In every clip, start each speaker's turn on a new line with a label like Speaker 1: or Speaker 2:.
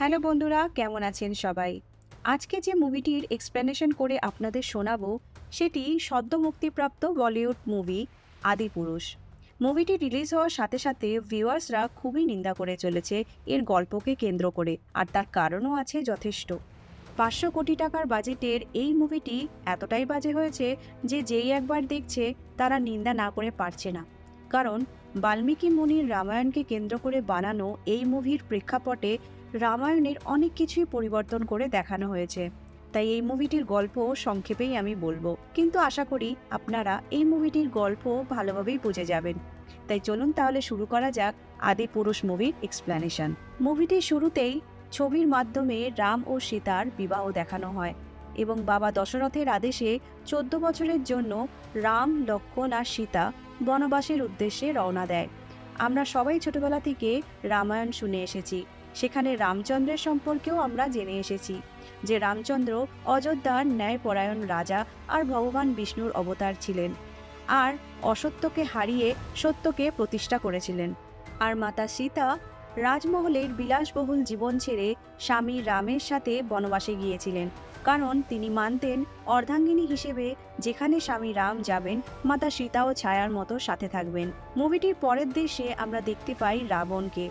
Speaker 1: Hello বন্ধুরা, কেমন আছেন সবাই? আজকে যে মুভিটির এক্সপ্লেনেশন করে আপনাদের শোনাবো, সেটি সদ্য মুক্তিপ্রাপ্ত বলিউড মুভি আদিপুরুষ মুভিটি রিলিজ হওয়ার সাথে সাথে ভিউয়ার্সরা খুবই নিন্দা করে চলেছে এর গল্পকে কেন্দ্র করে, আর তার কারণও আছে যথেষ্ট। পাঁচশো কোটি টাকার বাজেটের এই মুভিটি এতটাই বাজে হয়েছে যে যেই একবার দেখছে, তারা নিন্দা না করে পারছে না। কারণ বাল্মীকি মুনির রামায়ণকে কেন্দ্র করে বানানো এই মুভির প্রেক্ষাপটে রামায়ণের অনেক কিছুই পরিবর্তন করে দেখানো হয়েছে। তাই এই মুভিটির গল্প সংক্ষেপেই আমি বলব। কিন্তু আশা করি আপনারা এই মুভিটির গল্প ভালোভাবেই বুঝে যাবেন। তাই চলুন তাহলে শুরু করা যাক আদি পুরুষ মুভির এক্সপ্লেনেশন মুভিটির শুরুতেই ছবির মাধ্যমে রাম ও সীতার বিবাহ দেখানো হয় এবং বাবা দশরথের আদেশে চোদ্দ বছরের জন্য রাম, লক্ষ্মণ আর সীতা বনবাসের উদ্দেশ্যে রওনা দেয়। আমরা সবাই ছোটবেলা থেকে রামায়ণ শুনে এসেছি। সেখানে রামচন্দ্রের সম্পর্কেও আমরা জেনে এসেছি, যে রামচন্দ্র অযোধ্যার ন্যায়পরায়ণ রাজা আর ভগবান বিষ্ণুর অবতার ছিলেন, আর অসত্যকে হারিয়ে সত্যকে প্রতিষ্ঠা করেছিলেন। আর মাতা সীতা রাজমহলের বিলাসবহুল জীবন ছেড়ে স্বামী রামের সাথে বনবাসে গিয়েছিলেন, কারণ তিনি মানতেন অর্ধাঙ্গিনী হিসেবে যেখানে স্বামী রাম যাবেন, মাতা সীতাও ছায়ার মতো সাথে থাকবেন। মুভিটির পরের দৃশ্যে আমরা দেখতে পাই রাবণকে।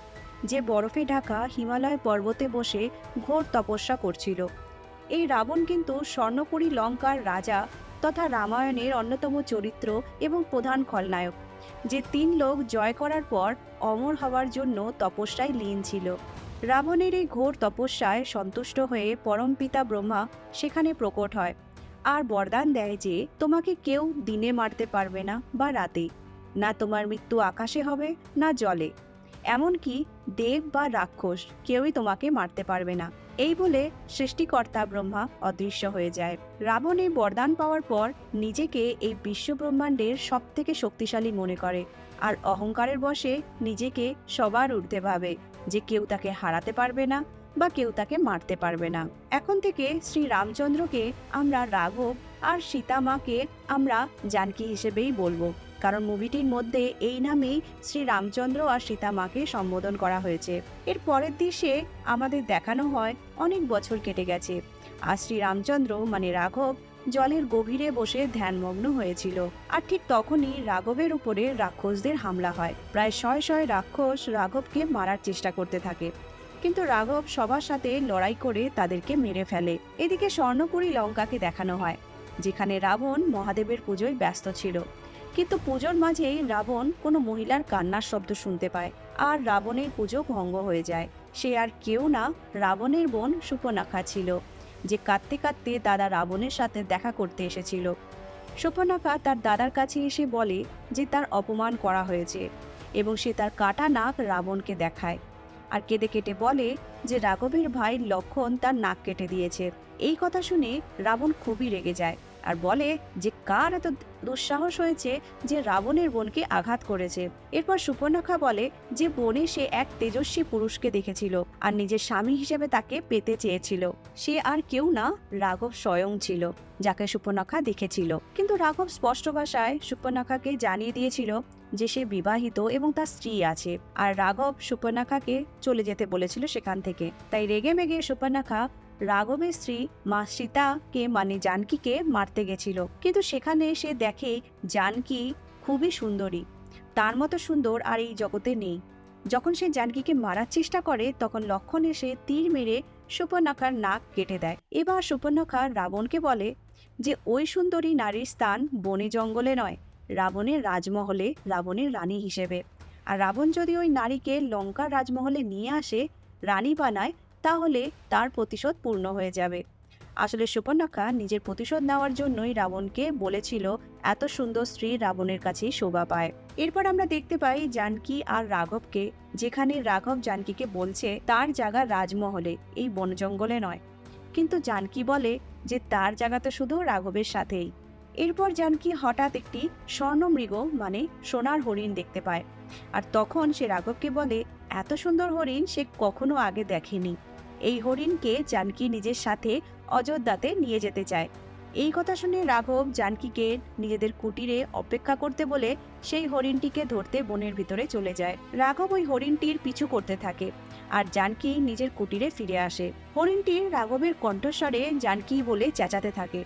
Speaker 1: যে বরফে ঢাকা হিমালয় পর্বতে বসে ঘোর তপস্যা করছিল। এই রাবণ কিন্তু স্বর্ণপুরী লঙ্কার রাজা তথা রামায়ণের অন্যতম চরিত্র এবং প্রধান খলনায়ক, যে তিন লোক জয় করার পর অমর হওয়ার জন্য তপস্যায় লীন ছিল। রাবণের এই ঘোর তপস্যায় সন্তুষ্ট হয়ে পরমপিতা ব্রহ্মা সেখানে প্রকট হয় আর বরদান দেয় যে তোমাকে কেউ দিনে মারতে পারবে না বা রাতে, না তোমার মৃত্যু আকাশে হবে, না জলে। এমনকি দেব বা রাক্ষস কেউই তোমাকে মারতে পারবে না। এই বলে সৃষ্টিকর্তা ব্রহ্মা অদৃশ্য হয়ে যায়। রাবণ এই বরদান পাওয়ার পর নিজেকে এই বিশ্বব্রহ্মাণ্ডের সব থেকে শক্তিশালী মনে করে আর অহংকারের বশে নিজেকে সবার ঊর্ধ্বে ভাবে যে কেউ তাকে হারাতে পারবে না বা কেউ তাকে মারতে পারবে না। এখন থেকে শ্রী রামচন্দ্রকে আমরা রাঘব আর সীতা মাকে আমরা জানকী হিসেবেই বলব। কারণ মুভিটির মধ্যে এই নামেই শ্রী রামচন্দ্র আর সীতা মাকে সম্বোধন করা হয়েছে। এর পরের দৃশ্যে আমাদের দেখানো হয় অনেক বছর কেটে গেছে। আর শ্রী রামচন্দ্র মানে রাঘব জলের গভীরে বসে ধ্যানমগ্ন হয়েছিল। আর ঠিক তখনই রাঘবের উপরে রাক্ষসদের হামলা হয়। প্রায় শয় শয় রাক্ষস রাঘবকে মারার চেষ্টা করতে থাকে। কিন্তু রাঘব সবার সাথে লড়াই করে তাদেরকে মেরে ফেলে। এদিকে স্বর্ণপুরী লঙ্কাকে দেখানো হয়, যেখানে রাবণ মহাদেবের পুজোয় ব্যস্ত ছিল। কিন্তু পুজোর মাঝেই রাবণ কোনো মহিলার কান্নার শব্দ শুনতে পায়, আর রাবণের পুজো ভঙ্গ হয়ে যায়। সে আর কেউ না, রাবণের বোন সুপনাখা ছিল, যে কাঁদতে কাঁদতে দাদা রাবণের সাথে দেখা করতে এসেছিল। সুপনাখা তার দাদার কাছে এসে বলে যে তার অপমান করা হয়েছে, এবং সে তার কাটা নাক রাবণকে দেখায়, আর কেঁদে কেটে বলে যে রাঘবের ভাই লক্ষণ তার নাক কেটে দিয়েছে। এই কথা শুনে রাবণ খুবই রেগে যায়। আর বলে যে, কার এত দুঃসাহস হয়েছে যে রাবণের বোনকে আঘাত করেছে? এরপর সুপর্ণখা বলে যে, বনে সে এক তেজস্বী পুরুষকে দেখেছিল আর নিজের স্বামী হিসেবে তাকে পেতে চেয়েছিল। সে আর কেউ না, রাঘব স্বয়ং ছিল, যাকে সুপর্ণখা দেখেছিল। কিন্তু রাঘব স্পষ্ট ভাষায় সুপর্ণখাকে জানিয়ে দিয়েছিল যে, সে বিবাহিত এবং তার স্ত্রী আছে আর রাঘব সুপর্ণাখাকে চলে যেতে বলেছিল সেখান থেকে। তাই রেগে মেগে সুপর্ণাখা রাঘবের স্ত্রী মা সীতাকে মানে জানকীকে মারতে গেছিল। কিন্তু সেখানে সে দেখে জানকী খুবই সুন্দরী। তার মতো সুন্দর আর এই জগতে নেই। যখন সে জানকীকে মারার চেষ্টা করে, তখন লক্ষণ এসে তীর মেরে সুপর্ণাখার নাক কেটে দেয়। এবার সুপর্ণাখা রাবণকে বলে যে, ওই সুন্দরী নারীর স্থান বনে জঙ্গলে নয়, রাবণের রাজমহলে, রাবণের রানী হিসেবে। আর রাবণ যদি ওই নারীকে লঙ্কার রাজমহলে নিয়ে আসে, রানী বানায় তাহলে তার প্রতিশোধ পূর্ণ হয়ে যাবে। আসলে সুপর্ণখা নিজের প্রতিশোধ নেওয়ার জন্যই রাবণকে বলেছিল, এত সুন্দর স্ত্রী রাবণের কাছেই শোভা পায়। এরপর আমরা দেখতে পাই জানকি আর রাঘবকে, যেখানে রাঘব জানকিকে বলছে, তার জায়গা রাজমহলে, এই বন জঙ্গলে নয়। কিন্তু জানকী বলে যে, তার জায়গা তো শুধু রাঘবের সাথেই। এরপর জানকী হঠাৎ একটি স্বর্ণমৃগ মানে সোনার হরিণ দেখতে পায়। আর তখন সে রাঘবকে বলে, এত সুন্দর হরিণ সে কখনো আগে দেখেনি। এই হরিণকে জানকী নিজের সাথে অযোধ্যাতে নিয়ে যেতে চায়। এই কথা শুনে রাঘব জানকীকে নিজেদের কুটিরে অপেক্ষা করতে বলে সেই হরিণটিকে ধরতে বনের ভিতরে চলে যায়। রাঘব ওই হরিণটির পিছু করতে থাকে আর জানকী নিজের কুটিরে ফিরে আসে। হরিণটি রাঘবের কণ্ঠস্বরে জানকী বলে চেঁচাতে থাকে।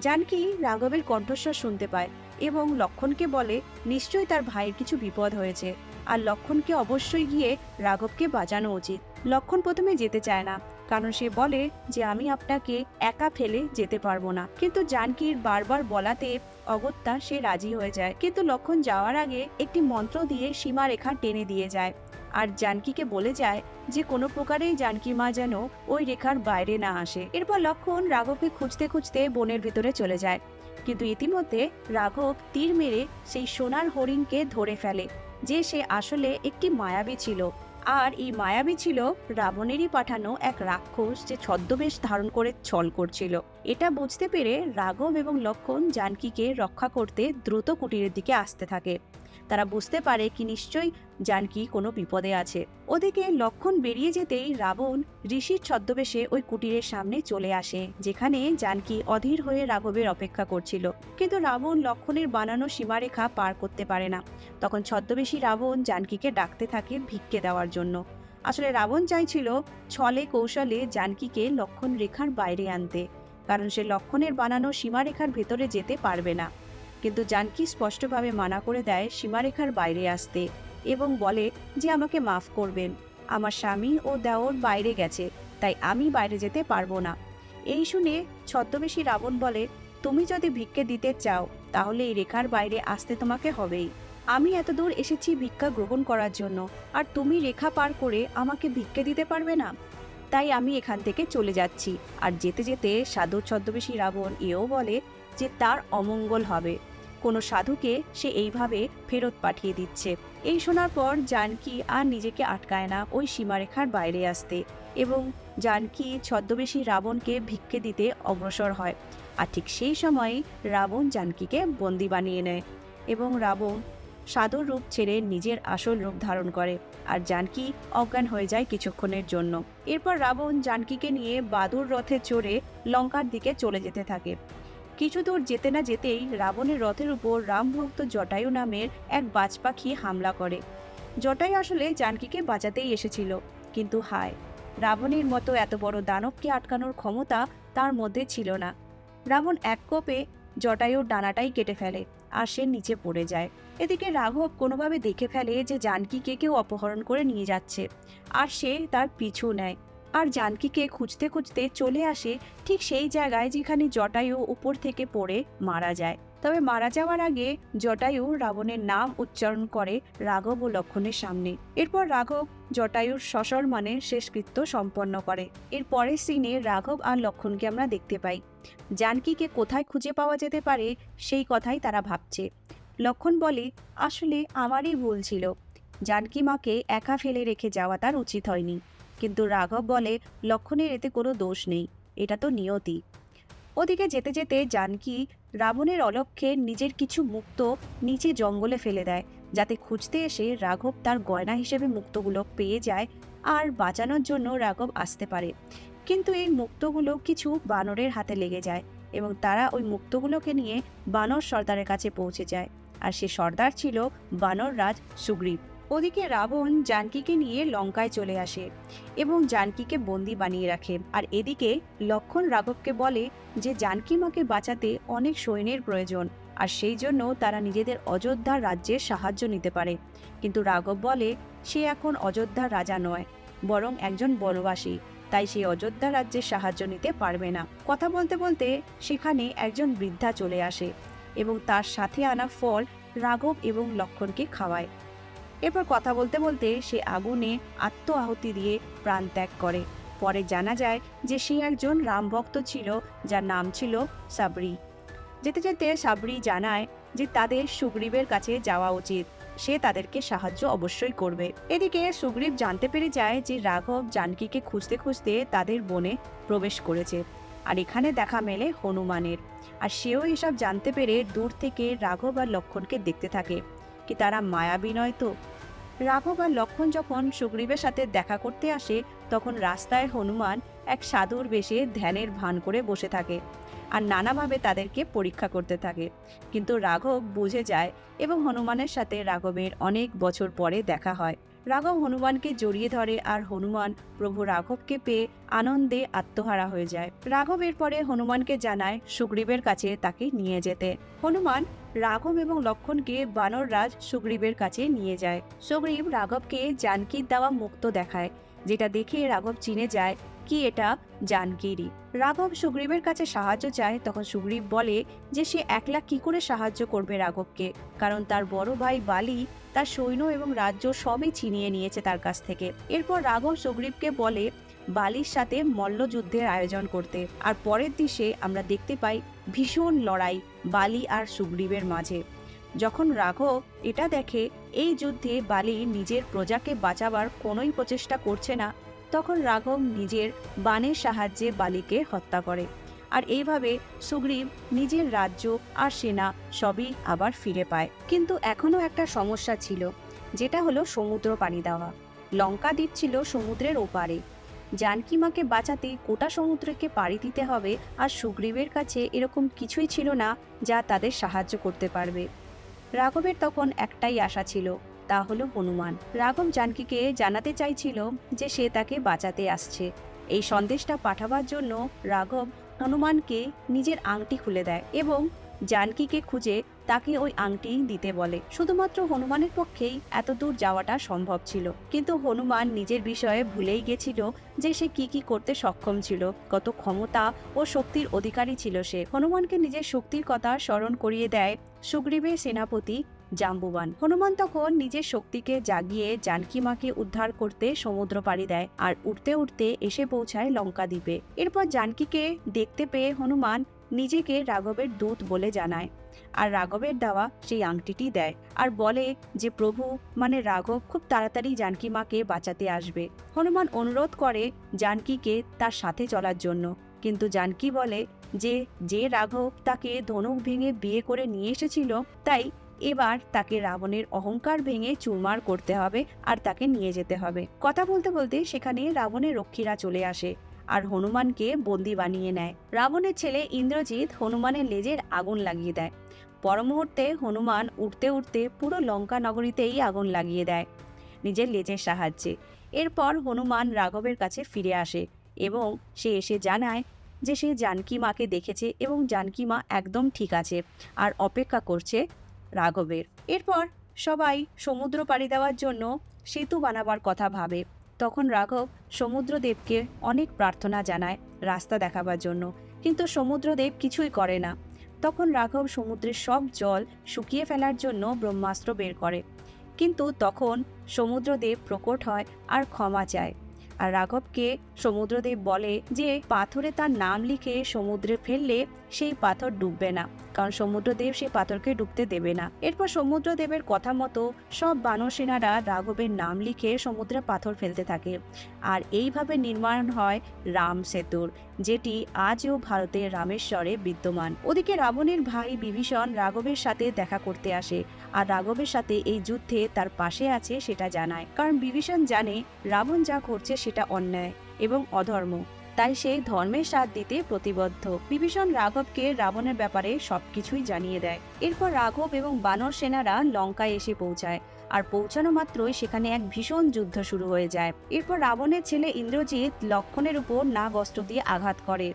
Speaker 1: জানকী রাঘবের কণ্ঠস্বর শুনতে পায় এবং লক্ষণকে বলে, নিশ্চয়ই তার ভাইয়ের কিছু বিপদ হয়েছে। আর লক্ষণকে অবশ্যই গিয়ে রাঘবকে বাঁচানো উচিত। লক্ষণ প্রথমে যেতে চায় না, কারণ সে বলে যে আমি আপনাকে একা ফেলে যেতে পারব না। কিন্তু জানকীর বারবার বলাতে অগত্যা সে রাজি হয়ে যায়। কিন্তু লক্ষণ যাওয়ার আগে একটি মন্ত্র দিয়ে সীমারেখা টেনে দিয়ে যায়। আর জানকীকে বলে যায় যে কোনো প্রকারেই জানকী মা যেন ওই রেখার বাইরে না আসে। এরপর লক্ষণ রাঘবকে খুঁজতে খুঁজতে বনের ভিতরে চলে যায়। কিন্তু ইতিমধ্যে রাঘব তীর মেরে সেই সোনার হরিণকে ধরে ফেলে, যে সে আসলে একটি মায়াবী ছিল। আর এই মায়াবী ছিল রাবণেরই পাঠানো এক রাক্ষস যে ছদ্মবেশ ধারণ করে ছল করছিল। এটা বুঝতে পেরে রাঘব এবং লক্ষণ জানকীকে রক্ষা করতে দ্রুত কুটিরের দিকে আসতে থাকে। তারা বুঝতে পারে কি নিশ্চয়ই জানকী কোনো বিপদে আছে। ওদিকে লক্ষণ বেরিয়ে যেতেই রাবণ ঋষির ছদ্মবেশে ওই কুটিরের সামনে চলে আসে, যেখানে জানকী অধীর হয়ে রাঘবের অপেক্ষা করছিল। কিন্তু রাবণ লক্ষণের বানানো সীমারেখা পার করতে পারে না। তখন ছদ্মবেশী রাবণ জানকীকে ডাকতে থাকে ভিক্ষে দেওয়ার জন্য। আসলে রাবণ চাইছিল ছলে কৌশলে জানকীকে লক্ষণ রেখার বাইরে আনতে, কারণ সে লক্ষণের বানানো সীমারেখার ভেতরে যেতে পারবে না। কিন্তু জানকী স্পষ্টভাবে মানা করে দেয় সীমারেখার বাইরে আসতে এবং বলে যে আমাকে মাফ করবেন। আমার স্বামী ও দেওর বাইরে গেছে, তাই আমি বাইরে যেতে পারব না। এই শুনে ছদ্মবেশী রাবণ বলে, তুমি যদি ভিক্ষে দিতে চাও, তাহলে এই রেখার বাইরে আসতে তোমাকে হবেই। আমি এত দূর এসেছি ভিক্ষা গ্রহণ করার জন্য, আর তুমি রেখা পার করে আমাকে ভিক্ষে দিতে পারবে না। তাই আমি এখান থেকে চলে যাচ্ছি। আর যেতে যেতে সাধু ছদ্মবেশী রাবণ এও বলে যে, তার অমঙ্গল হবে। কোনো সাধুকে সে এইভাবে ফেরত পাঠিয়ে দিচ্ছে। এই শোনার পর জানকী আর নিজেকে আটকায় না ওই সীমারেখার বাইরে আসতে এবং জানকী ছদ্মবেশী রাবণকে ভিক্ষে দিতে অগ্রসর হয়। আর ঠিক সেই সময় রাবণ জানকীকে বন্দি বানিয়ে নেয় এবং রাবণ সাধুর রূপ ছেড়ে নিজের আসল রূপ ধারণ করে আর জানকী অজ্ঞান হয়ে যায় কিছুক্ষণের জন্য। এরপর রাবণ জানকীকে নিয়ে বাদুর রথে চড়ে লঙ্কার দিকে চলে যেতে থাকে। কিছু দূর যেতে না যেতেই রাবণের রথের উপর রামভক্ত জটায়ু নামের এক বাজ পাখি হামলা করে। জটায়ু আসলে জানকীকে বাঁচাতেই এসেছিল, কিন্তু হায়, রাবণের মতো এত বড় দানবকে আটকানোর ক্ষমতা তার মধ্যে ছিল না। রাবণ এক কোপে জটায়ুর ডানাটাই কেটে ফেলে আর সে নিচে পড়ে যায়। এদিকে রাঘব কোনোভাবে দেখে ফেলে যে জানকীকে কেউ অপহরণ করে নিয়ে যাচ্ছে, আর সে তার পিছু নেয়। আর জানকীকে খুঁজতে খুঁজতে চলে আসে ঠিক সেই জায়গায় যেখানে জটায়ু উপর থেকে পড়ে মারা যায়। তবে মারা যাওয়ার আগে জটায়ু রাবণের নাম উচ্চারণ করে রাঘব ও লক্ষণের সামনে। এরপর রাঘব জটায়ুর সসর মানে শেষকৃত্য সম্পন্ন করে। এর পরের সিনে রাঘব আর লক্ষণকে আমরা দেখতে পাই। জানকীকে কোথায় খুঁজে পাওয়া যেতে পারে সেই কথাই তারা ভাবছে। লক্ষণ বলে, আসলে আমারই ভুল ছিল। জানকী মাকে একা ফেলে রেখে যাওয়া তার উচিত হয়নি। কিন্তু রাঘব বলে, লক্ষণের এতে কোনো দোষ নেই, এটা তো নিয়তি। ওদিকে যেতে যেতে জানকী রাবণের অলক্ষ্যে নিজের কিছু মুক্ত নিচে জঙ্গলে ফেলে দেয়, যাতে খুঁজতে এসে রাঘব তার গয়না হিসেবে মুক্তগুলো পেয়ে যায় আর বাঁচানোর জন্য রাঘব আসতে পারে। কিন্তু এই মুক্তগুলো কিছু বানরের হাতে লেগে যায় এবং তারা ওই মুক্তগুলোকে নিয়ে বানর সর্দারের কাছে পৌঁছে যায়। আর সে সর্দার ছিল বানর রাজ সুগ্রীব। ওদিকে রাবণ জানকীকে নিয়ে লঙ্কায় চলে আসে এবং জানকীকে বন্দি বানিয়ে রাখে। আর এদিকে লক্ষণ রাঘবকে বলে যে জানকী মাকে বাঁচাতে অনেক সৈন্যের প্রয়োজন, আর সেই জন্য তারা নিজেদের অযোধ্যার রাজ্যের সাহায্য নিতে পারে। কিন্তু রাঘব বলে, সে এখন অযোধ্যার রাজা নয়, বরং একজন বনবাসী, তাই সে অযোধ্যা রাজ্যের সাহায্য নিতে পারবে না। কথা বলতে বলতে সেখানে একজন বৃদ্ধা চলে আসে এবং তার সাথে আনা ফল রাঘব এবং লক্ষণকে খাওয়ায়। এরপর কথা বলতে বলতে সে আগুনে আত্ম আহুতি দিয়ে প্রাণ ত্যাগ করে। পরে জানা যায় যে সে একজন রামভক্ত ছিল, যার নাম ছিল সাবরি। যেতে যেতে সাবরি জানায় যে তাদের সুগ্রীবের কাছে যাওয়া উচিত। সে তাদেরকে সাহায্য অবশ্যই করবে। এদিকে সুগ্রীব জানতে পেরে যায় যে রাঘব জানকীকে খুঁজতে খুঁজতে তাদের বনে প্রবেশ করেছে। আর এখানে দেখা মেলে হনুমানের। আর সেও এসব জানতে পেরে দূর থেকে রাঘব আর লক্ষণকে দেখতে থাকে। কি তারা মায়াবী নয় তো? রাঘব আর লক্ষণ যখন সুগ্রীবের সাথে দেখা করতে আসে, তখন রাস্তায় হনুমান এক সাধুর বেশে ধ্যানের ভান করে বসে থাকে আর নানাভাবে তাদেরকে পরীক্ষা করতে থাকে। কিন্তু রাঘব বুঝে যায় এবং হনুমানের সাথে রাঘবের অনেক বছর পরে দেখা হয়। রাঘব হনুমানকে জড়িয়ে ধরে আর হনুমান প্রভু রাঘবকে পেয়ে আনন্দে আত্মহারা হয়ে যায়। রাঘব এরপরে হনুমানকে জানায়, সুগ্রীবের কাছে তাকে নিয়ে যেতে। হনুমান রাঘব এবং লক্ষণকে বানররাজ সুগ্রীবের কাছে নিয়ে যায়। সুগ্রীব রাঘবকে জানকীর দেওয়া মুক্ত দেখায়, যেটা দেখে রাঘব চিনে যায়, কি এটা? জানকীরই। রাঘব সুগ্রীবের কাছে সাহায্য চায়, তখন সুগ্রীব বলে যে সে একলা কি করে সাহায্য করবে রাঘবকে? কারণ তার বড় ভাই বালি তার সৈন্য এবং রাজ্য সবই ছিনিয়ে নিয়েছে তার কাছ থেকে। এরপর রাঘব সুগ্রীবকে বলে, বালির সাথে মল্লযুদ্ধের আয়োজন করতে। আর পরের দিশে আমরা দেখতে পাই ভীষণ লড়াই বালি আর সুগ্রীবের মাঝে। যখন রাঘব এটা দেখে, এই যুদ্ধে বালি নিজের প্রজাকে বাঁচাবার কোনোই প্রচেষ্টা করছে না তখন রাঘব নিজের বাণের সাহায্যে বালিকে হত্যা করে। আর এইভাবে সুগ্রীব নিজের রাজ্য আর সেনা সবই আবার ফিরে পায়। কিন্তু এখনও একটা সমস্যা ছিল, যেটা হলো সমুদ্র পানি দেওয়া। লঙ্কা দ্বীপ ছিল সমুদ্রের ওপারে। জানকী মাকে বাঁচাতে গোটা সমুদ্রকে পাড়ি দিতে হবে, আর সুগ্রীবের কাছে এরকম কিছুই ছিল না যা তাদের সাহায্য করতে পারবে। রাঘবের তখন একটাই আশা ছিল তা হলো হনুমান। রাঘব জানকীকে জানাতে চাইছিল যে সে তাকে বাঁচাতে আসছে। এই সন্দেশটা পাঠাবার জন্য রাঘব হনুমানকে নিজের আংটি খুলে দেয় এবং জানকীকে খুঁজে তাকে ওই আংটি দিতে বলে। শুধুমাত্র হনুমানের পক্ষেই এত দূর যাওয়াটা সম্ভব ছিল। কিন্তু হনুমান নিজের বিষয়ে ভুলেই গেছিল যে সে কি কি করতে সক্ষম ছিল, কত ক্ষমতা ও শক্তির অধিকারী ছিল সে। হনুমানকে নিজের শক্তির কথা স্মরণ করিয়ে দেয় সুগ্রীবের সেনাপতি জাম্বুবান। হনুমান তখন নিজের শক্তিকে জাগিয়ে জানকী মাকে উদ্ধার করতে সমুদ্র পাড়ি দেয় আর উঠতে উঠতে এসে পৌঁছায় লঙ্কা দ্বীপে এরপর জানকীকে দেখতে পেয়ে হনুমান নিজেকে রাঘবের দূত বলে জানায় আর রাঘবের দেওয়া সেই আংটিটি দেয় আর বলে যে, প্রভু মানে রাঘব খুব তাড়াতাড়ি জানকী মাকে বাঁচাতে আসবে। হনুমান অনুরোধ করে জানকীকে তার সাথে চলার জন্য। কিন্তু জানকী বলে যে যে রাঘব তাকে ধনুক ভেঙে বিয়ে করে নিয়ে এসেছিল, তাই এবার তাকে রাবণের অহংকার ভেঙে চুরমার করতে হবে আর তাকে নিয়ে যেতে হবে। কথা বলতে বলতে সেখানে রাবণের রক্ষীরা চলে আসে আর হনুমানকে বন্দি বানিয়ে নেয়। রাবণের ছেলে ইন্দ্রজিৎ হনুমানের লেজের আগুন লাগিয়ে দেয়। পর মুহূর্তে হনুমান উঠতে উঠতে পুরো লঙ্কা নগরীতেই আগুন লাগিয়ে দেয় নিজের লেজের সাহায্যে। এরপর হনুমান রাঘবের কাছে ফিরে আসে এবং সে এসে জানায় যে সে জানকী মাকে দেখেছে এবং জানকী মা একদম ঠিক আছে আর অপেক্ষা করছে রাঘবের। এরপর সবাই সমুদ্র পাড়ি দেওয়ার জন্য সেতু বানাবার কথা ভাবে। তখন রাঘব সমুদ্রদেবকে অনেক প্রার্থনা জানায় রাস্তা দেখাবার জন্য। কিন্তু সমুদ্রদেব কিছুই করে না। তখন রাঘব সমুদ্রের সব জল শুকিয়ে ফেলার জন্য ব্রহ্মাস্ত্র বের করে। কিন্তু তখন সমুদ্রদেব প্রকট হয় আর ক্ষমা চায়। আর রাঘবকে সমুদ্রদেব বলে যে পাথরে তার নাম লিখে সমুদ্রে ফেললে সেই পাথর ডুববে না। কারণ সমুদ্রদেব সেই পাথরকে ডুবতে দেবে না। এরপর সমুদ্রদেবের কথা মতো সব বানর সেনারা রাঘবের নাম লিখে সমুদ্রে পাথর ফেলতে থাকে। আর এইভাবে নির্মাণ হয় রাম সেতুর, যেটি আজও ভারতের রামেশ্বরে বিদ্যমান। ওদিকে রাবণের ভাই বিভীষণ রাঘবের সাথে দেখা করতে আসে আর রাঘবের সাথে এই যুদ্ধে তার পাশে আছে সেটা জানায়। কারণ বিভীষণ জানে রাবণ যা করছে সেটা অন্যায় এবং অধর্ম। তাই সেই ধর্মের সাথ দিতে প্রতিবদ্ধ। বিভীষণ রাঘবকে রাবণের ব্যাপারে সবকিছুই জানিয়ে দেয়। এরপর রাঘব এবং বানর সেনারা লঙ্কায় এসে পৌঁছায়। আর পৌঁছানো মাত্রই সেখানে এক ভীষণ যুদ্ধ শুরু হয়ে যায়। এরপর রাবণের ছেলে ইন্দ্রজিৎ লক্ষণের উপর নাগ অস্ত্র দিয়ে আঘাত করে।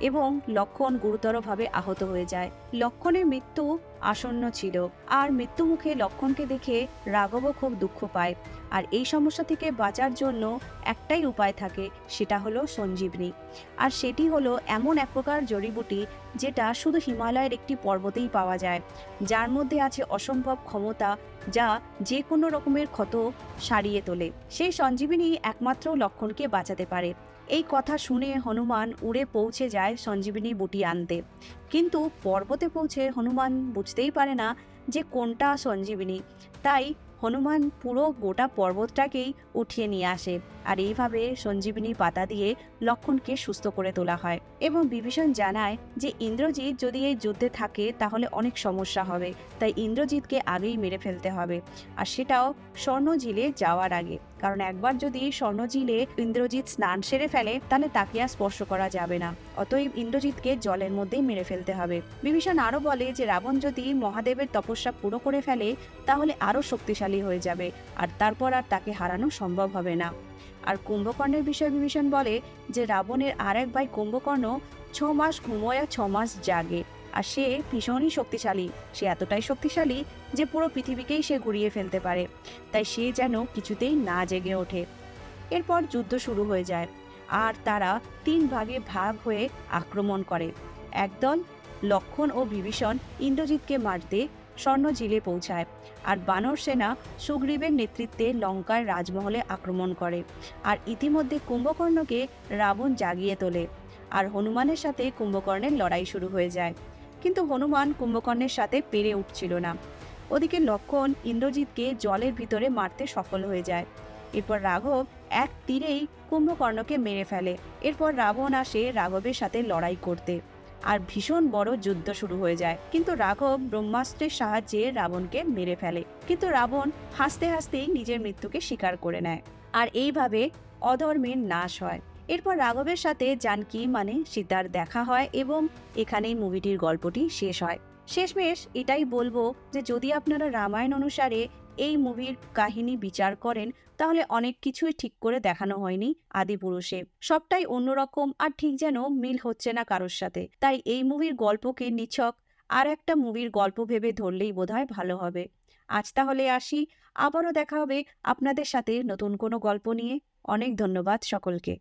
Speaker 1: এবং লক্ষণ গুরুতরভাবে আহত হয়ে যায়। লক্ষণের মৃত্যু আসন্ন ছিল। আর মৃত্যুমুখে লক্ষণকে দেখে রাঘবও খুব দুঃখ পায়। আর এই সমস্যা থেকে বাঁচার জন্য একটাই উপায় থাকে, সেটা হলো সঞ্জীবনী। আর সেটি হলো এমন এক প্রকার জড়িবুটি, যেটা শুধু হিমালয়ের একটি পর্বতেই পাওয়া যায়। যার মধ্যে আছে অসম্ভব ক্ষমতা, যা যে কোনো রকমের ক্ষত সারিয়ে তোলে। সেই সঞ্জীবিনী একমাত্র লক্ষণকে বাঁচাতে পারে। এই কথা শুনে হনুমান উড়ে পৌঁছে যায় সঞ্জীবিনী বুটি আনতে। কিন্তু পর্বতে পৌঁছে হনুমান বুঝতেই পারে না যে কোনটা সঞ্জীবিনী। তাই হনুমান পুরো গোটা পর্বতটাকেই উঠিয়ে নিয়ে আসে। আর এইভাবে সঞ্জীবনী পাতা দিয়ে লক্ষণকে সুস্থ করে তোলা হয় এবং বিভীষণ জানায় যে ইন্দ্রজিৎ যদি এই যুদ্ধে থাকে তাহলে অনেক সমস্যা হবে, তাই ইন্দ্রজিৎকে আগেই মেরে ফেলতে হবে। আর সেটাও স্বর্ণঝিলে যাওয়ার আগে, কারণ একবার যদি স্বর্ণঝিলে ইন্দ্রজিৎ স্নান সেরে ফেলে, তাহলে তাকে আর স্পর্শ করা যাবে না। অতএব ইন্দ্রজিৎকে জলের মধ্যেই মেরে ফেলতে হবে। বিভীষণ আরও বলে যে রাবণ যদি মহাদেবের তপস্যা পুরো করে ফেলে, তাহলে আরও শক্তিশালী হয়ে যাবে, আর তারপর আর তাকে হারানো সম্ভব হবে না। আর কুম্ভকর্ণের বিষয়ে বিভীষণ বলে যে রাবণের আর এক ভাই কুম্ভকর্ণ ছ মাস ঘুমোয় ছ মাস জাগে। আর সে ভীষণই শক্তিশালী। সে এতটাই শক্তিশালী যে পুরো পৃথিবীকেই সে ঘুরিয়ে ফেলতে পারে। তাই সে যেন কিছুতেই না জেগে ওঠে। এরপর যুদ্ধ শুরু হয়ে যায়। আর তারা তিন ভাগে ভাগ হয়ে আক্রমণ করে। একদল লক্ষণ ও বিভীষণ ইন্দ্রজিৎকে মারতে স্বর্ণঝিলে পৌঁছায়। আর বানর সেনা সুগ্রীবের নেতৃত্বে লঙ্কার রাজমহলে আক্রমণ করে। আর ইতিমধ্যে কুম্ভকর্ণকে রাবণ জাগিয়ে তোলে। আর হনুমানের সাথে কুম্ভকর্ণের লড়াই শুরু হয়ে যায়। কিন্তু হনুমান কুম্ভকর্ণের সাথে পেরে উঠছিল না। ওদিকে লক্ষণ ইন্দ্রজিৎকে জলের ভিতরে মারতে সফল হয়ে যায়। এরপর রাঘব এক তীরেই কুম্ভকর্ণকে মেরে ফেলে। এরপর রাবণ আসে রাঘবের সাথে লড়াই করতে। আর ভীষণ বড় যুদ্ধ শুরু হয়ে যায়। কিন্তু রাঘব ব্রহ্মাস্ত্রের সাহায্যে রাবণকে মেরে ফেলে। কিন্তু রাবণ হাসতে হাসতেই নিজের মৃত্যুকে স্বীকার করে নেয়। আর এইভাবে অধর্মের নাশ হয়। এরপর রাঘবের সাথে জানকী মানে সীতার দেখা হয় এবং এখানেই মুভিটির গল্পটি শেষ হয়। শেষমেশ এটাই বলব যে যদি আপনারা রামায়ণ অনুসারে এই মুভির কাহিনী বিচার করেন, তাহলে অনেক কিছুই ঠিক করে দেখানো হয়নি আদিপুরুষে সবটাই অন্যরকম আর ঠিক যেন মিল হচ্ছে না কারোর সাথে। তাই এই মুভির গল্পকে নিছক, আর একটা মুভির গল্প ভেবে ধরলেই বোধহয় ভালো হবে। আজ তাহলে আসি, আবারও দেখা হবে আপনাদের সাথে নতুন কোনো গল্প নিয়ে। অনেক ধন্যবাদ সকলকে।